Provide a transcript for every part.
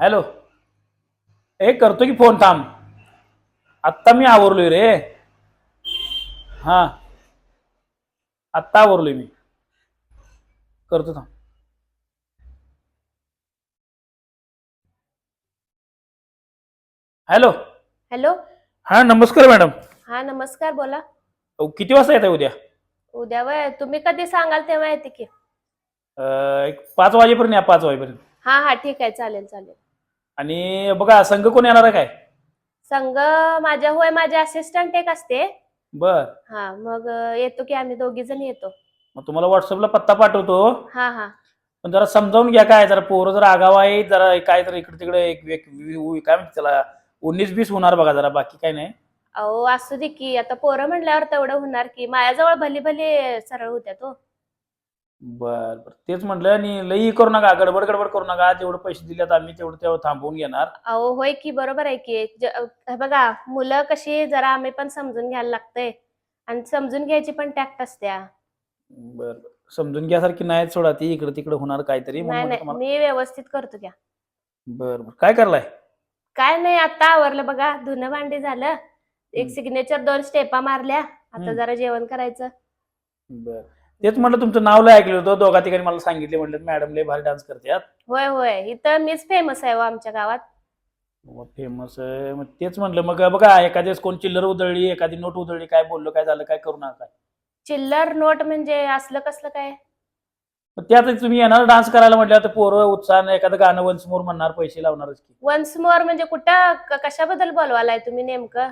Hello. ए करतो की phone थांब. आत्ता मी आवरलोय रे. हां. आत्ता आवरलोय मी. करतो थांब. हॅलो. हॅलो. हां नमस्कार मॅडम. हा नमस्कार बोला. अहो, किती वाजता येत आहे उद्या? उद्या वय तुम्ही कधी सांगाल तेव्हा येते की. अं, एक पाच वाजेपर्यंत या पाच वाजेपर्यंत. हा हा ठीक आहे चालेल चालेल. आणि बघा संघ कोण येणार आहे काय? संघ माझ्या होय माझे असिस्टंट एक असते. बर. हा मग येतो की आम्ही दोघी जण येतो. मग तुम्हाला व्हॉट्सअपला पत्ता पाठवतो. हा हा. पण जरा समजावून घ्या काय जरा पोरं जरा आगाव आहे जरा काय तर इकडे तिकडे एक एक- वी- काय म्हणते त्याला उन्नीस बीस होणार बघा जरा बाकी काय नाही. अहो असू दे की आता पोरं म्हणल्यावर तेवढं होणार की माझ्याजवळ भली भली सरळ होत्या तो बर बर. तेच म्हटलं आणि लई करू नका गडबड गडबड करू नका. जेवढे पैसे दिलेत आम्ही तेवढं तेव्हा थांबवून घेणार. अहो होय की बरोबर आहे की. ज- हे बघा मुलं कशी जरा आम्ही पण समजून घ्यायला लागतंय. आणि समजून घ्यायची पण टॅक्ट असत्या. बर बर. समजून घ्यासारखी नाही सोडा ती. इकडे तिकडे होणार काहीतरी. म्हणून नाही नाही. तुम्हाला मी व्यवस्थित करतो घ्या. बर बर. काय करलाय? काय नाही आता आवरलं बघा. धुणं भांडी झालं. एक हम्म. सिग्नेचर दोन स्टेपा मारल्या. आता हम्म. जरा जेवण करायचं. बर. तेच म्हटलं तुमचं नाव लय ऐकलं होतं दोघा ठिकाणी मला सांगितले म्हटलं मॅडम लय भारी डान्स करतात होय होय. इथं मीच फेमस आहे हो आमच्या गावात. फेमस आहे मग तेच म्हटलं मग बघा एखाद्या कोण चिल्लर उधळली एखादी नोट उधळली काय बोललो काय झालं काय करू नका. चिल्लर नोट म्हणजे असलं कसलं काय? मग ते आता तुम्ही येणार डान्स करायला म्हटलं आता पोरं उत्साहानं एखादं गाणं वन्स मोर म्हणणार पैसे लावणारच की. वन्स मोर म्हणजे कुठं क- कशाबद्दल बोलवालाय तुम्ही नेमकं?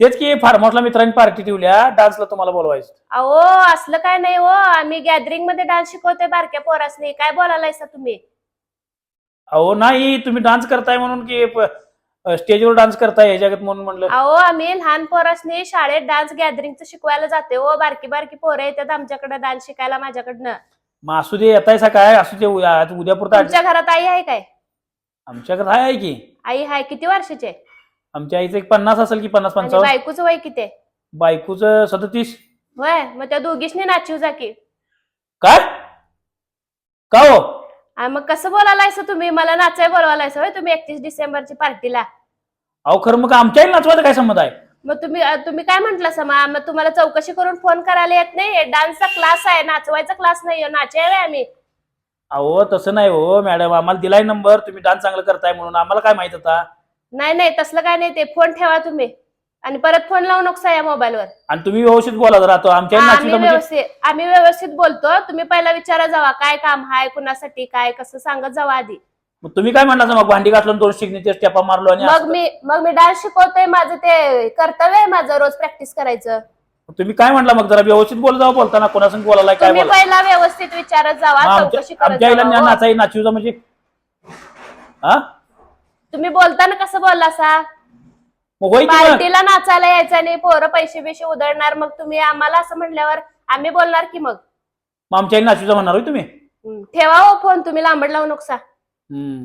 तेच की फार्म हाऊसला मित्रांनी पार्टी ठेवल्या डान्सला तुम्हाला बोलवायचं. अहो असलं काय नाही हो. आम्ही गॅदरिंगमध्ये डान्स शिकवतोय बारक्या पोरासनी. काय बोलायलायसा तुम्ही? अहो नाही तुम्ही डान्स करताय म्हणून की प- स्टेजवर डान्स करताय जगात म्हणून म्हणलं. अहो आम्ही लहान पोरासनी शाळेत डान्स गॅदरिंगचं शिकवायला जाते हो. बारकी बारकी पोरं येतात आमच्याकडे डान्स शिकायला माझ्याकडनं. मग असू दे येतायसा काय? असू दे उद्या आज उद्यापुरता तुमच्या घरात आई आहे काय? आमच्याकडे आहे की. आई आहे किती वर्षाची आहे? आमच्या आईचं एक पन्नास असेल की पन्नास आणि पंचावन्न. बायकोचं वय किती आहे? बायकोचं सदतीस. होय मग त्या दोघीसनी नाचीव जा की. काय? का हो? आ, मग कसं बोलायलायस तुम्ही? मला नाचाय बोलवायलायस होय तुम्ही एकतीस डिसेंबरची पार्टीला. अहो खरं मग आमच्या आईला नाचवायचा काय संबंध आहे? मग तुम्ही अ, तुम्ही काय म्हंटल समा मग तुम्हाला चौकशी करून फोन करायला येत नाही? डान्सचा क्लास आहे नाचवायचा क्लास नाही नाचाय आम्ही. अहो तसं नाही हो मॅडम. आम्हाला दिलाय नंबर तुम्ही डान्स चांगलं करताय म्हणून. आम्हाला काय माहीत होता नाही नाही तसलं काय नाही ते. फोन ठेवा तुम्ही. आणि परत फोन लावू नका या मोबाईलवर. आणि तुम्ही व्यवस्थित बोला जरा तो आमच्या आम्ही म्हणजे व्यवस्थित आम्ही व्यवस्थित बोलतो. तुम्ही पहिला विचारा जावा काय काम हाय कुणासाठी काय कसं सांगत जावा आधी. मग तुम्ही काय म्हणला मग भांडी घातलं दोन सिग्नेचर स्टेपा मारलो आणि मग असं- मी मग मी डान्स शिकवतोय माझं ते कर्तव्य आहे माझं रोज प्रॅक्टिस करायचं. तुम्ही काय म्हणला? मग जरा व्यवस्थित बोल जावं बोलताना. कोणासंग बोलायला काय तुम्ही बोला पहिला व्यवस्थित विचारत जावा आमच्या चौकशी करत आमच्या आईला जावा, हो. नाचाई नाचूचा म्हणजे हा तुम्ही बोलताना कसं बोलला सा मग होय की मग? पार्टीला नाचायला यायचं आणि पोरं पैसे बिशे उधळणार मग तुम्ही आम्हाला असं म्हटल्यावर आम्ही बोलणार की मग? मग आमच्या आईला नाचूचा म्हणणार होय तुम्ही? हम्म, ठेवा हो फोन तुम्ही लांबड लावू नका हम्म.